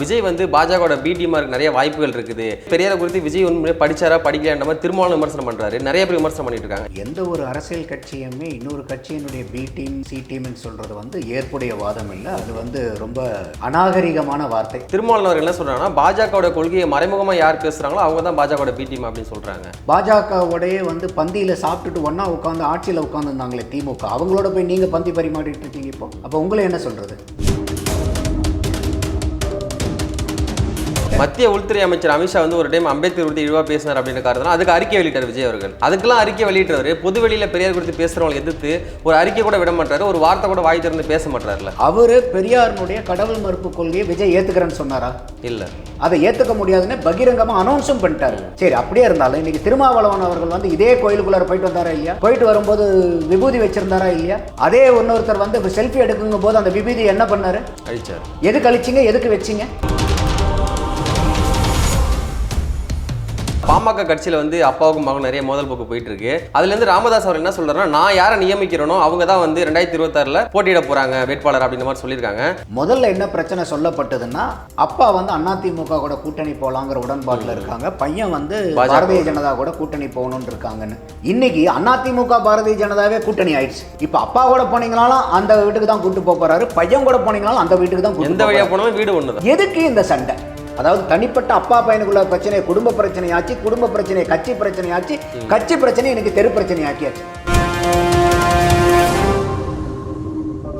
விஜய் வந்து பாஜகவோட பி டீமாருக்கு நிறைய வாய்ப்புகள் இருக்குது. பெரியாரை குறித்து விஜய் உண்மையிலே படிச்சாரா படிக்கலைன்ற மாதிரி திருமாவளவன் விமர்சனம் பண்றாரு. நிறைய பேர் விமர்சனம் பண்ணிட்டு இருக்காங்க. எந்த ஒரு அரசியல் கட்சியுமே இன்னொரு கட்சியினுடைய பி டீம் சி டீம்னு சொல்றது வந்து ஏற்புடைய வாதம் இல்லை. அது வந்து ரொம்ப அநாகரிகமான வார்த்தை. திருமாவளவன் அவர்கள் என்ன சொல்றாங்கன்னா பாஜகவோட கொள்கையை மறைமுகமா யார் பேசுறாங்களோ அவங்க தான் பாஜகவோட பி டீம் அப்படின்னு சொல்றாங்க. பாஜகவுடைய வந்து பந்தியில் சாப்பிட்டுட்டு ஒன்றா உட்காந்து ஆட்சியில் உட்காந்துருந்தாங்களே திமுக. அவங்களோட போய் நீங்கள் பந்தி பரிமாறிட்டு இருக்கீங்க இப்போ. அப்போ உங்களை என்ன சொல்கிறது மத்திய உள்துறை அமைச்சர் அமித்ஷா வந்து ஒரு டைம் அம்பேத்கர் குறித்து இழிவா பேசினார் அப்படின்னு காரணம் அதுக்கு அறிக்கை வெளியிட்டார் விஜய் அவர்கள். அதுக்கெல்லாம் அறிக்கை வெளியிட்டவர் பொது வெளியில பெரியார் குறித்து பேசுறவங்களை எதிர்த்து ஒரு அறிக்கை கூட விட மாட்டாரு ஒரு வார்த்தை கூட வாய் திறந்து பேச மாட்டாருல. அவர் பெரியாரினுடைய கடவுள் மறுப்பு கொள்கையை விஜய் ஏற்றுக்கிறேன்னு சொன்னாரா? இல்ல. அதை ஏற்றுக்க முடியாதுன்னு பகிரங்கமாக அனௌன்ஸும் பண்ணிட்டாரு. சரி அப்படியே இருந்தாலும் இன்னைக்கு திருமாவளவன் அவர்கள் வந்து இதே கோயிலுக்குள்ளார போயிட்டு வந்தாரா இல்லையா? போயிட்டு வரும்போது விபூதி வச்சிருந்தாரா இல்லையா? அதே இன்னொருத்தர் வந்து செல்ஃபி எடுக்குங்கும் போது அந்த விபூதி என்ன பண்ணாரு? அழிச்சார். எதுக்கு அழிச்சிங்க? எதுக்கு வச்சிங்க? பாமக கட்சியில வந்து அப்பாவுக்கும் மகன் நிறைய மோதல் போக்கு போயிட்டு இருக்கு அதுல இருந்து ராமதாஸ் அவர் என்ன சொல்றாருன்னா நான் யாரை நியமிக்கிறேனோ அவங்க தான் வந்து ரெண்டாயிரத்தி இருபத்தாறுல போட்டியிட போறாங்க வேட்பாளர் அப்படின்ற மாதிரி சொல்லியிருக்காங்க. முதல்ல என்ன பிரச்சனை சொல்லப்பட்டதுன்னா அப்பா வந்து அதிமுக கூட கூட்டணி போலாங்கிற உடன்பாட்டில் இருக்காங்க. பையன் வந்து. பாரதிய ஜனதா கூட கூட்டணி போகணும்னு இருக்காங்கன்னு. இன்னைக்கு அதிமுக பாரதிய ஜனதாவே கூட்டணி ஆயிடுச்சு. இப்போ அப்பா கூட போனீங்கனாலும் அந்த வீட்டுக்கு தான் கூட்டு போறாரு. பையன் கூட போனீங்கனாலும் அந்த வீட்டுக்கு தான் எந்த வழியா. போனாலும் வீடு ஒண்ணுதான். எதுக்கு இந்த சண்டை? அதாவது தனிப்பட்ட அப்பா பையனுக்குள்ள பிரச்சனை குடும்ப பிரச்சனையாச்சு குடும்ப பிரச்சனை கட்சி பிரச்சனையாச்சு. கட்சி பிரச்சனை எனக்கு தெரு பிரச்சனை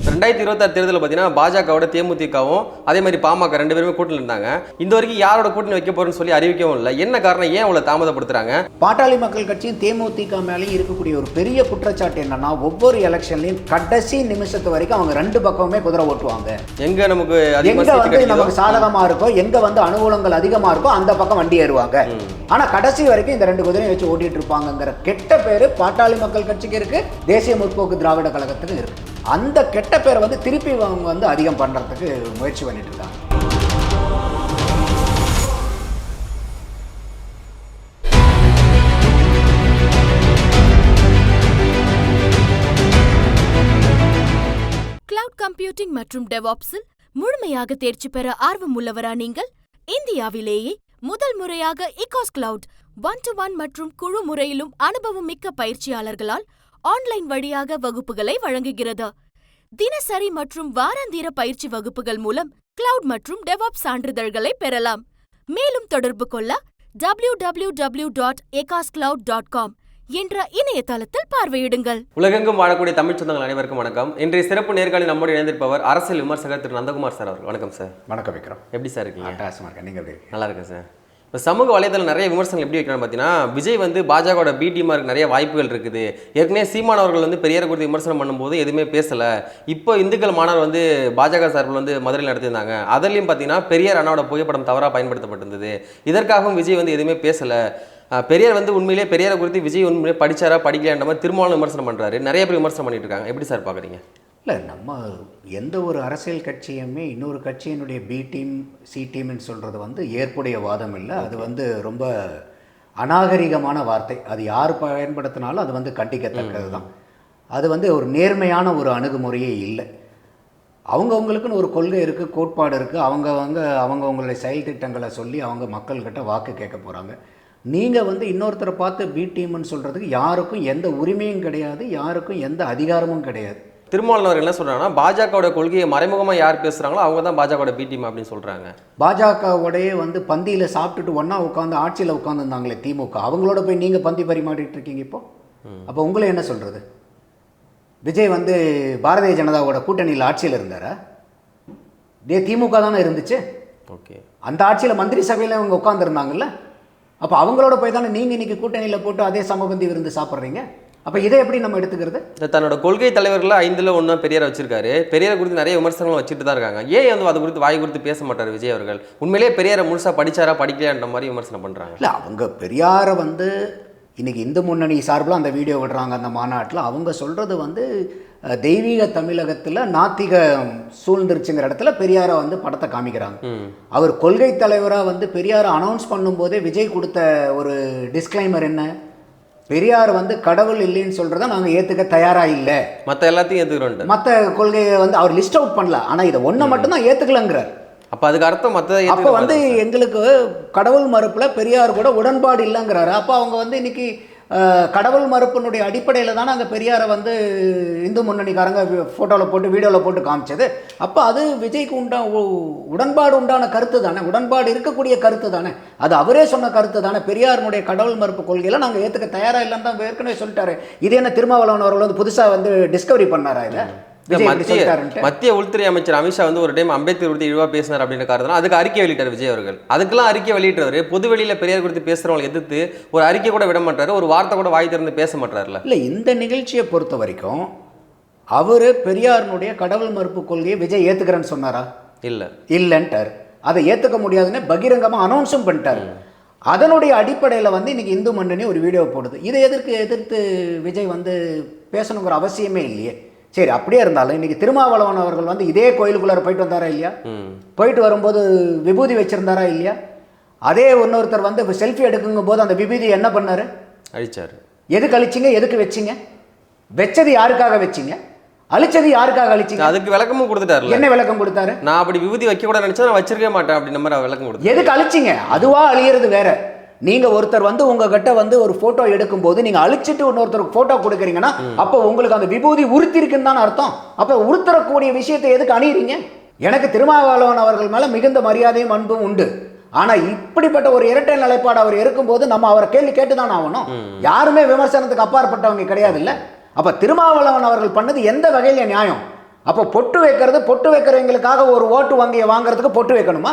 ரெண்டாயிரத்தி இருபத்தாறு தேர்தலில் பார்த்தீங்கன்னா பாஜகவோட தேமுதிகவும் அதே மாதிரி பாமக ரெண்டு பேருமே கூட்டணி இருந்தாங்க. இந்த வரைக்கும் யாரோட கூட்டணி வைக்க போறேன்னு சொல்லி அறிவிக்கவும் இல்லை. என்ன காரணம்? ஏன் அவ்வளவு தாமதப்படுத்துறாங்க? பாட்டாளி மக்கள் கட்சியும் தேமுதிக மேலேயும் இருக்கக்கூடிய ஒரு பெரிய குற்றச்சாட்டு என்னன்னா ஒவ்வொரு எலெக்ஷன்லையும் கடைசி நிமிஷத்து வரைக்கும் அவங்க ரெண்டு பக்கமுமே குதிரை ஓட்டுவாங்க. எங்க நமக்கு அதிகமா எங்க வந்து நமக்கு சாதகமா இருக்கோ எங்க வந்து அனுகூலங்கள் அதிகமா இருக்கோ அந்த பக்கம் வண்டி ஏறுவாங்க. ஆனா கடைசி வரைக்கும் இந்த ரெண்டு குதிரையும் வச்சு ஓட்டிட்டு இருப்பாங்கங்கிற கெட்ட பேரு பாட்டாளி மக்கள் கட்சிக்கு இருக்கு தேசிய முற்போக்கு திராவிட கழகத்துக்கு இருக்கு. அந்த கெட்ட பேரை வந்து திருப்பி அவங்க வந்து அதிகம் பண்ணுறதுக்கு முயற்சி பண்ணிட்டு இருக்காங்க கிளவுட் கம்ப்யூட்டிங் மற்றும் டெவாப்ஸில் முழுமையாக தேர்ச்சி பெற ஆர்வம் உள்ளவரா நீங்கள்? இந்தியாவிலேயே முதல் முறையாக இகாஸ் கிளவுட் ஒன் டு ஒன் மற்றும் குழு முறையிலும் அனுபவம் மிக்க பயிற்சியாளர்களால் ஆன்லைன் வழியாக வகுப்புகளை வழங்குகிறது. தினசரி மற்றும் வாராந்திர பயிற்சி வகுப்புகள் மூலம் கிளவுட் மற்றும் டெவாப் சான்றிதழ்களை பெறலாம். மேலும் தொடர்பு கொள்ள W W W dot dot com என்ற இணையதளத்தில் பார்வையிடுங்கள். உலகெங்கும் வாழக்கூடிய தமிழ் சொந்தங்கள் அனைவருக்கும் வணக்கம். இன்றைய சிறப்பு நேர்காணல் நம்மோடு இணைந்திருப்பவர் அரசியல் விமர்சகர் திரு நந்தகுமார் சார் அவர் வணக்கம் சார். வணக்கம் விக்ரம். எப்படி சார் இருக்கீங்க? நல்லா இருக்கேன் சார். இப்போ சமூக வலைதளம் நிறைய விமர்சனங்கள் எப்படி வைக்கிறான்னு பார்த்தீங்கன்னா விஜய் வந்து பாஜகவோட பி டீமாருக்கு நிறைய வாய்ப்புகள் இருக்குது. ஏற்கனவே சீமான் அவர்கள் வந்து பெரியார் குறித்து விமர்சனம் பண்ணும்போது எதுவுமே பேசலை. இப்போ இந்துக்கள் மாணவர் வந்து பாஜக சார்பில் வந்து மதுரையில் நடத்தியிருந்தாங்க. அதுலேயும் பார்த்தீங்கன்னா பெரியார் அண்ணாவோட புகைப்படம் தவறாக பயன்படுத்தப்பட்டிருந்தது. இதற்காகவும் விஜய் வந்து எதுவுமே பேசலை. பெரியார் வந்து உண்மையிலே பெரியாரை குறித்து விஜய் உண்மையிலே படிச்சாரா படிக்கலான்ற மாதிரி திருமாவளவன் விமர்சனம் பண்ணுறாரு நிறைய பேர் விமர்சனம் பண்ணிட்டு இருக்காங்க. எப்படி சார் பார்க்குறீங்க இல்லை நம்ம எந்த ஒரு அரசியல் கட்சியுமே இன்னொரு கட்சியினுடைய பி டீம் சி டீம்னு சொல்கிறது வந்து ஏற்புடைய வாதம் இல்லை. அது வந்து ரொம்ப அநாகரிகமான வார்த்தை. அது யார் பயன்படுத்தினாலும் அது வந்து கண்டிக்கத்தக்கது தான். அது வந்து ஒரு நேர்மையான ஒரு அணுகுமுறையே இல்லை. அவங்கவுங்களுக்குன்னு ஒரு கொள்கை இருக்குது கோட்பாடு இருக்குது அவங்கவங்க அவங்கவுங்களுடைய செயல் திட்டங்களை சொல்லி அவங்க மக்கள்கிட்ட வாக்கு கேட்க போகிறாங்க நீங்கள் வந்து இன்னொருத்தரை பார்த்து பி டீம்னு சொல்கிறதுக்கு யாருக்கும் எந்த உரிமையும் கிடையாது யாருக்கும் எந்த அதிகாரமும் கிடையாது. திருமாவளவன் அவர்கள் என்ன சொல்றாங்கன்னா பாஜகவோட கொள்கையை மறைமுகமாக யார் பேசுகிறாங்களோ அவங்க தான் பாஜகவோட பி டீம் அப்படின்னு சொல்கிறாங்க பாஜகவுடைய வந்து பந்தியில் சாப்பிட்டுட்டு ஒன்றா உட்காந்து ஆட்சியில் உட்காந்துருந்தாங்களே திமுக. அவங்களோட போய் நீங்கள் பந்தி பரிமாறிட்டு இருக்கீங்க இப்போ? அப்போ உங்களை என்ன சொல்கிறது விஜய் வந்து பாரதிய ஜனதாவோட கூட்டணியில் ஆட்சியில் இருந்தாரா? டே திமுக தானே இருந்துச்சு. ஓகே. அந்த ஆட்சியில் மந்திரி சபையில் அவங்க உட்காந்துருந்தாங்கல்ல அப்போ அவங்களோட போய் தானே நீங்கள் இன்னைக்கு கூட்டணியில் போட்டு அதே சமபந்தி விருந்து சாப்பிட்றீங்க? அப்போ இதை எப்படி நம்ம எடுத்துக்கிறது? தன்னோட கொள்கை தலைவர்கள் ஐந்துல ஒன்றா பெரியார் வச்சிருக்காரு. பெரியார் குறித்து நிறைய விமர்சனங்களும் வச்சுட்டு தான் இருக்காங்க. ஏன் வந்து அது குறித்து வாய் குறித்து பேச மாட்டார் விஜய் அவர்கள்? உண்மையிலேயே பெரியாரை முழுசா படிச்சாரா படிக்கலையான்ற மாதிரி விமர்சனம் பண்றாங்க. இல்லை அவங்க பெரியாரை வந்து இன்னைக்கு இந்து முன்னணி சார்பில் அந்த வீடியோ விடுறாங்க அந்த மாநாட்டில். அவங்க சொல்கிறது வந்து தெய்வீக தமிழகத்தில் நாத்திகம் சூழ்ந்துருச்சுங்கிற இடத்துல பெரியாரை வந்து படத்தை காமிக்கிறாங்க. அவர் கொள்கை தலைவராக வந்து பெரியாரை அனௌன்ஸ் பண்ணும்போதே விஜய் கொடுத்த ஒரு டிஸ்க்ளைமர் என்ன? பெரியார் வந்து கடவுள் இல்லைன்னு சொல்கிறத நாங்கள் ஏற்றுக்க தயாராக இல்லை. மற்ற எல்லாத்தையும் ஏற்றுக்கிறோன்ட்டு மற்ற கொள்கையை வந்து அவர் லிஸ்ட் அவுட் பண்ணல. ஆனால் இதை ஒன்றை மட்டும்தான் ஏற்றுக்கலங்கிறார் அப்ப அதுக்கு அர்த்தம் மத்த அப்போ வந்து எங்களுக்கு கடவுள் மறுப்புல பெரியார் கூட உடன்பாடு இல்லைங்கிறாரு. அப்போ அவங்க வந்து இன்னைக்கு கடவுள் மறுப்பினுடைய அடிப்படையில் தானே அங்கே பெரியாரை வந்து இந்து முன்னணிக்காரங்க ஃபோட்டோவில் போட்டு வீடியோவில் போட்டு காமிச்சது. அப்போ அது விஜய்க்கு உண்டா உ- உடன்பாடு உண்டான கருத்து தானே. உடன்பாடு இருக்கக்கூடிய கருத்து தானே. அது அவரே சொன்ன கருத்து தானே. பெரியாருடைய கடவுள் மறுப்பு கொள்கையில் நாங்கள் ஏற்றுக்க தயாராக இல்லைன்னு தான் ஏற்கனவே சொல்லிட்டாரு. இது என்ன திருமாவளவன் அவர்கள் வந்து புதுசாக வந்து டிஸ்கவரி பண்ணாரா இதை? மத்திய மத்திய உள்துறை அமைச்சர் அமித்ஷா வந்து ஒரு டைம் அம்பேத்கர் குறித்து இழிவா பேசினார் அப்படின்னு காரணம் அதுக்கு அறிக்கை வெளியிட்டார் விஜய் அவர்கள். அதுக்கெல்லாம் அறிக்கை வெளியிட்டவர். பொது வெளியில பெரியார் குறித்து பேசுறவங்களை எதிர்த்து ஒரு அறிக்கை கூட விட மாட்டாரு ஒரு வார்த்தை கூட வாய் திறந்து பேச மாட்டாருல இல்லை இந்த நிகழ்ச்சியை பொறுத்த வரைக்கும் அவர் பெரியாரினுடைய கடவுள் மறுப்பு கொள்கையை விஜய் ஏத்துக்கிறேன்னு சொன்னாரா? இல்ல. இல்லைன்ட்டார். அதை ஏத்துக்க முடியாதுன்னு பகிரங்கமாக அனௌன்ஸும் பண்ணிட்டார். அதனுடைய அடிப்படையில் வந்து இன்னைக்கு இந்து மன்னனி ஒரு வீடியோ போடுது. இதை எதிர்க்கு எதிர்த்து விஜய் வந்து பேசணுங்கிற அவசியமே இல்லையே. சரி அப்படியே இருந்தாலும் இன்னைக்கு திருமாவளவன் அவர்கள் வந்து இதே கோயிலுக்குள்ளார போயிட்டு வந்தாரா இல்லையா? போயிட்டு வரும்போது விபூதி வச்சிருந்தாரா இல்லையா? அதே இன்னொருத்தர் வந்து செல்ஃபி எடுக்குங்கும் போது அந்த விபூதி என்ன பண்ணாரு? அழிச்சாரு. எதுக்கு அழிச்சிங்க? எதுக்கு வச்சிங்க? வச்சது யாருக்காக வச்சிங்க? அழிச்சது யாருக்காக அழிச்சிங்க? அதுக்கு விளக்கமும் கொடுத்துட்டாருல என்ன விளக்கம் கொடுத்தாரு? நான் அப்படி விபூதி வைக்க கூட நினைச்சா நான் வச்சிருக்கவே மாட்டேன் அப்படின்ற மாதிரி அவர் விளக்கம் கொடுத்தாரு. எதுக்கு அழிச்சிங்க? அதுவா அழியிறது வேற. நீங்க ஒருத்தர் வந்து உங்ககிட்ட வந்து ஒரு போட்டோ எடுக்கும்போது நீங்க அழிச்சிட்டு இன்னொருத்தருக்கு போட்டோ கொடுக்குறீங்கன்னா அப்போ உங்களுக்கு அந்த விபூதி உறுத்திருக்குன்னு தானே அர்த்தம். அப்போ உறுத்தரக்கூடிய விஷயத்தை எதுக்கு அணியிறீங்க? எனக்கு திருமாவளவன் அவர்கள் மேல மிகுந்த மரியாதையும் அன்பும் உண்டு. ஆனா இப்படிப்பட்ட ஒரு இரட்டை நிலைப்பாடு அவர் இருக்கும்போது நம்ம அவரை கேள்வி கேட்டுதான் ஆகணும். யாருமே விமர்சனத்துக்கு அப்பாற்பட்டவங்க கிடையாது இல்ல அப்ப திருமாவளவன் அவர்கள் பண்ணது எந்த வகையில நியாயம்? அப்போ பொட்டு வைக்கிறது பொட்டு வைக்கிறவங்களுக்காக ஒரு ஓட்டு வங்கியை வாங்குறதுக்கு பொட்டு வைக்கணுமா?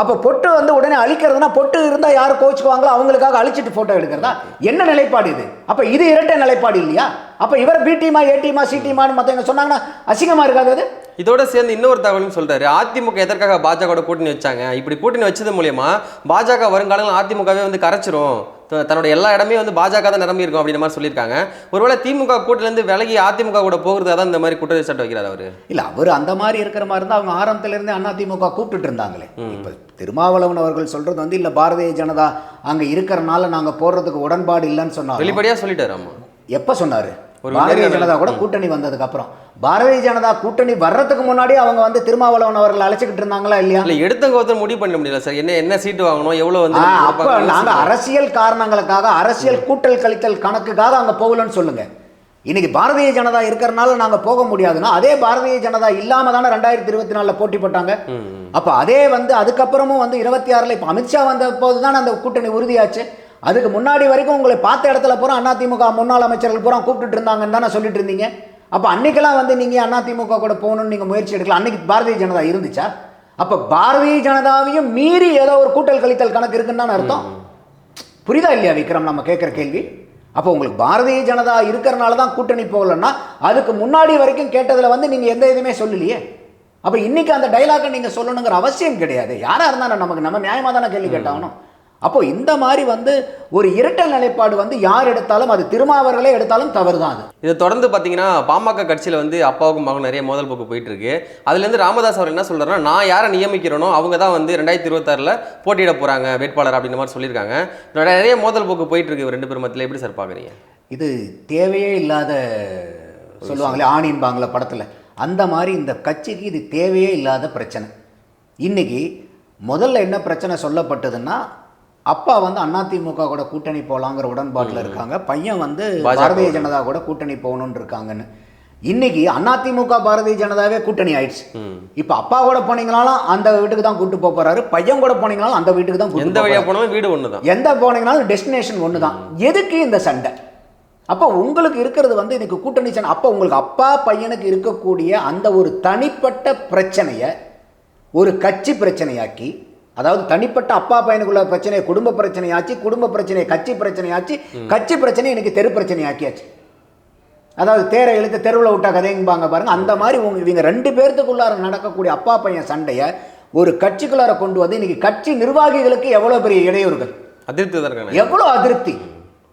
அப்போ பொட்டு வந்து உடனே அழிக்கிறதுனா பொட்டு இருந்தால் யார் கோச்சுக்குவாங்களோ அவங்களுக்காக அழிச்சிட்டு ஃபோட்டோ எடுக்கிறதா? என்ன நிலைப்பாடு இது? அப்போ இது இரட்டை நிலைப்பாடு இல்லையா? அப்போ இவர் பி டீமா ஏ டீமா சி டீமான்னு மற்றவங்க சொன்னாங்கன்னா அசிங்கமாக இருக்காது அது? இதோட சேர்ந்து இன்னொரு தகவலும் சொல்றாரு. அதிமுக எதற்காக பாஜக கூட்டணி வச்சாங்க? இப்படி கூட்டணி வச்சது மூலியமா பாஜக வருங்காலங்களில் அதிமுகவே வந்து கரைச்சிரும். தன்னோட எல்லா இடமே வந்து பாஜக தான் நிரம்பி இருக்கும் அப்படின்ற மாதிரி சொல்லியிருக்காங்க. ஒருவேளை திமுக கூட்டிலேருந்து விலகி அதிமுக கூட போகிறதா தான் இந்த மாதிரி குற்றச்சாட்டு வைக்கிறார் அவரு. இல்லை அவர் அந்த மாதிரி இருக்கிற மாதிரி இருந்தால் அவங்க ஆரம்பத்துல இருந்தே அதிமுக கூப்பிட்டுட்டு இருந்தாங்களே. இப்போ திருமாவளவன் அவர்கள் சொல்றது வந்து இல்லை பாரதிய ஜனதா அங்கே இருக்கிறனால நாங்கள் போடுறதுக்கு உடன்பாடு இல்லைன்னு சொன்னாங்க வெளிப்படையா சொல்லிட்டாரு ஆமா எப்போ சொன்னாரு? பாரதிய. ஜனதா கூட கூட்டணி வந்ததுக்கு அப்புறம் பாரதிய ஜனதா கூட்டணி வர்றதுக்கு முன்னாடியே அவங்க வந்து திருமாவளவன் அவர்கள் அழைச்சிக்கிட்டு இருந்தாங்களா இல்லையா? இல்ல எடுத்தவங்க ஒருத்தர் முடிவு பண்ண முடியல சார். என்ன என்ன சீட்டு வாங்கணும் எவ்வளவு வந்து அப்ப கொடுப்பாங்கன்னு நாங்க யோசிக்கணும். அரசியல் காரணங்களுக்காக அரசியல் கூட்டல் கழித்தல் கணக்குக்காக அங்க போகலன்னு சொல்லுங்க. இன்னைக்கு பாரதிய ஜனதா இருக்கிறனால நாங்க போக முடியாதுன்னா அதே பாரதிய ஜனதா இல்லாம தானே ரெண்டாயிரத்தி இருபத்தி நாலுல போட்டி போட்டாங்க. அப்ப அதே வந்து அதுக்கப்புறமும் வந்து இருபத்தி ஆறுல இப்ப அமித்ஷா வந்த போது தான் அந்த கூட்டணி உறுதியாச்சு. அதுக்கு முன்னாடி வரைக்கும் உங்களை பார்த்த இடத்துல பூரா அதிமுக முன்னாள் அமைச்சர்கள் பூரா கூப்பிட்டுட்டு இருந்தாங்கன்னு தானே சொல்லிட்டு இருந்தீங்க. அப்ப அன்னைக்கெல்லாம் வந்து நீங்க அதிமுக கூட போகணும்னு நீங்க முயற்சி எடுக்கலாம் அன்னைக்கு பாரதிய ஜனதா இருந்துச்சா? அப்ப பாரதிய ஜனதாவையும் மீறி ஏதோ ஒரு கூட்டல் கழித்தல் கணக்கு இருக்குன்னு தானே அர்த்தம். புரியுதா இல்லையா விக்ரம் நம்ம கேட்குற கேள்வி? அப்போ உங்களுக்கு பாரதிய ஜனதா இருக்கிறனால தான் கூட்டணி போகலன்னா அதுக்கு முன்னாடி வரைக்கும் கேட்டதில் வந்து நீங்கள் எந்த இதுவுமே சொல்லலையே. அப்போ இன்னைக்கு அந்த டைலாக்கை நீங்கள் சொல்லணுங்கிற அவசியம் கிடையாது. யாராக இருந்தாலும் நமக்கு நம்ம நியாயமாக தானே கேள்வி கேட்டாகணும். அப்போ இந்த மாதிரி வந்து ஒரு இரட்டல் நிலைப்பாடு வந்து யார் எடுத்தாலும் அது திருமாவர்களே எடுத்தாலும் தவறு தான் அது. இதை தொடர்ந்து பார்த்தீங்கன்னா பாமக கட்சியில் வந்து அப்பாவுக்கும் மகன் நிறைய மோதல் போக்கு போயிட்டு இருக்கு அதுலேருந்து ராமதாஸ் அவர் என்ன சொல்றாருன்னா நான் யாரை நியமிக்கிறேனோ அவங்க தான் வந்து ரெண்டாயிரத்தி இருபத்தாறில் போட்டியிட போறாங்க வேட்பாளர் அப்படின்ற மாதிரி சொல்லியிருக்காங்க. நிறைய மோதல் போக்கு போயிட்டு இருக்கு ரெண்டு பேர் மத்தியில். எப்படி சார் பார்க்குறீங்க? இது தேவையே இல்லாத சொல்லுவாங்களே ஆணின்பாங்களே படத்தில். அந்த மாதிரி இந்த கட்சிக்கு இது தேவையே இல்லாத பிரச்சனை. இன்னைக்கு முதல்ல என்ன பிரச்சனை சொல்லப்பட்டதுன்னா அப்பா வந்து அதிமுக கூட கூட்டணி போகலாங்கிற உடன்பாட்டில் இருக்காங்க. பையன் வந்து பாரதிய ஜனதா கூட கூட்டணி போகணும்னு இருக்காங்கன்னு. இன்னைக்கு அதிமுக பாரதிய ஜனதாவே கூட்டணி ஆயிடுச்சு. இப்போ அப்பா கூட போனீங்கனாலும் அந்த வீட்டுக்கு தான் கூட்டு போக போறாரு. பையன் கூட போனீங்கனாலும் அந்த வீட்டுக்கு தான் எந்த வழியா. போனாலும் வீடு ஒன்று தான் எந்த போனீங்கனாலும் டெஸ்டினேஷன் ஒன்று தான் எதுக்கு இந்த சண்டை? அப்போ உங்களுக்கு இருக்கிறது வந்து இன்னைக்கு கூட்டணி சண்டை. அப்போ உங்களுக்கு அப்பா பையனுக்கு இருக்கக்கூடிய அந்த ஒரு தனிப்பட்ட பிரச்சனையை ஒரு கட்சி பிரச்சனையாக்கி அதாவது தனிப்பட்ட அப்பா பையனுக்குள்ள பிரச்சனையை குடும்ப பிரச்சனையாச்சு குடும்ப பிரச்சனையை கட்சி பிரச்சனையாச்சு கட்சி பிரச்சனையை இன்னைக்கு தெரு பிரச்சனையாக்கியாச்சு. அதாவது தேரை இழுத்து தெருவில் விட்டா கதைங்குவாங்க பாருங்க. அந்த மாதிரி உங்க இவங்க ரெண்டு பேர்த்துக்குள்ளார நடக்கக்கூடிய அப்பா பையன் சண்டையை ஒரு கட்சிக்குள்ளார கொண்டு வந்து இன்னைக்கு கட்சி நிர்வாகிகளுக்கு எவ்வளோ பெரிய இடையூறுகள்? அதிருப்தி தான் இருக்காங்க எவ்வளோ அதிருப்தி?